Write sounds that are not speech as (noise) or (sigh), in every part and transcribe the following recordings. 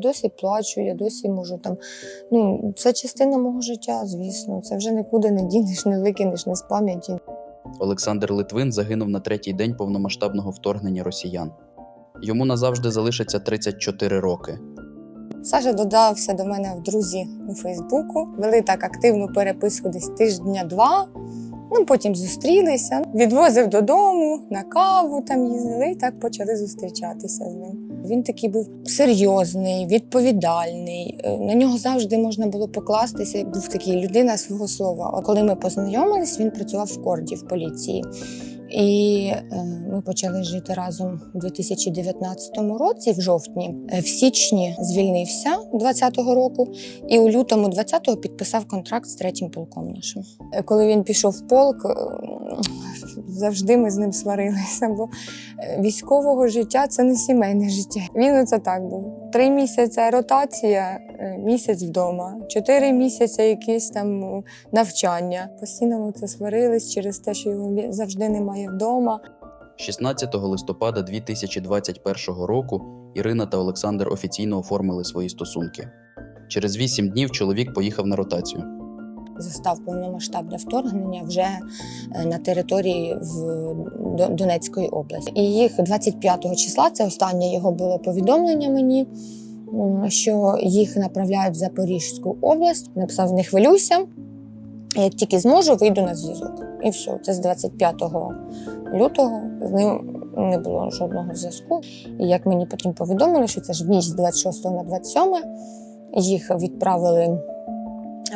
досі плачу, я досі можу там. Ну, це частина мого життя, звісно. Це вже нікуди не дінеш, не викинеш, не з пам'яті. Олександр Литвин загинув на третій день повномасштабного вторгнення росіян. Йому назавжди залишиться 34 роки. Саша додався до мене в друзі у Фейсбуку. Вели так активну переписку десь тиждня-два. Ну, потім зустрілися, відвозив додому на каву там їздили і так почали зустрічатися з ним. Він такий був серйозний, відповідальний. е, На нього завжди можна було покластися. Був такий людина свого слова. От коли ми познайомились, він працював в корді в поліції. І е, ми почали жити разом у 2019 році, в жовтні. Е, В січні звільнився 20-го року, і у лютому 20-го підписав контракт з третім полком нашим. Коли він пішов в полк, завжди ми з ним сварилися, бо е, військового життя це не сімейне життя. Він оце так був. Три місяці ротація, е, місяць вдома, чотири місяці якісь там е, навчання. Постійно ми це сварились через те, що його завжди немає вдома. 16 листопада 2021 року Ірина та Олександр офіційно оформили свої стосунки. Через 8 днів чоловік поїхав на ротацію. Застав повномасштабне вторгнення вже е, на території в Донецької області. І їх 25 числа, це останнє його було повідомлення мені, що їх направляють в Запорізьку область. Написав: не хвилюйся. Як тільки зможу, вийду на зв'язок. І все, це з 25 лютого з ним не було жодного зв'язку. І як мені потім повідомили, що це ж ніч з 26 на 27, їх відправили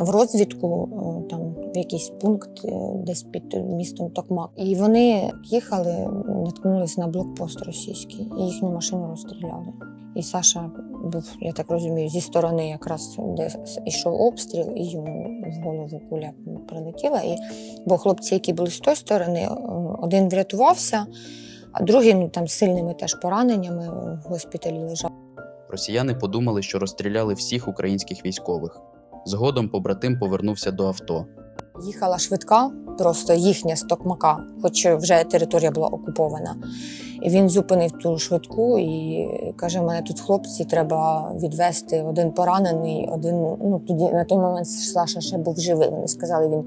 в розвідку е, там в якийсь пункт е, десь під містом Токмак. І вони їхали, наткнулись на блокпост російський, і їхню машину розстріляли. І Саша був, я так розумію, зі сторони, якраз де йшов обстріл, і йому в голову куля прилетіла. І, бо хлопці, які були з тої сторони, е, один врятувався, а другий ну, там сильними теж пораненнями в госпіталі лежав. Росіяни подумали, що розстріляли всіх українських військових. Згодом побратим повернувся до авто. Їхала швидка, просто їхня з Токмака, хоч вже територія була окупована. І він зупинив ту швидку і каже: мене тут хлопці, треба відвести один поранений, один. Ну тоді на той момент Саша ще був живий. Вони сказали, він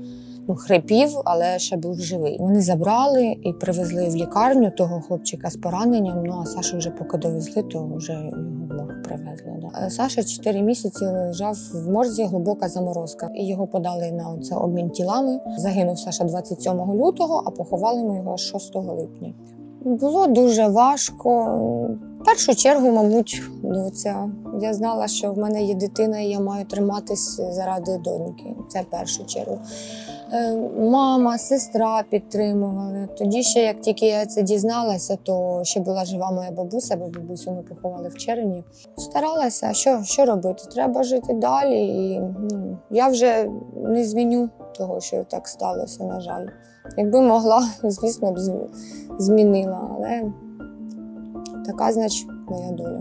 ну, хрипів, але ще був живий. Вони забрали і привезли в лікарню того хлопчика з пораненням. Ну а Сашу вже поки довезли, то вже його в привезли. Да. Е, Саша 4 місяці лежав в морзі, глибока заморозка. І його подали на це обмін тілами. Загинув Саша 27 лютого, а поховали ми його аж 6 липня. Було дуже важко. В першу чергу, мабуть, ну, це я знала, що в мене є дитина, і я маю триматись заради доньки. Це в першу чергу. Е, Мама, сестра підтримували. Тоді ще, як тільки я це дізналася, то ще була жива моя бабуся, бо бабусю ми поховали в червні. Старалася, що, що робити? Треба жити далі. І ну, я вже не звіню того, що так сталося, на жаль. Якби могла, (laughs) звісно б змінила, але така, значить, моя доля.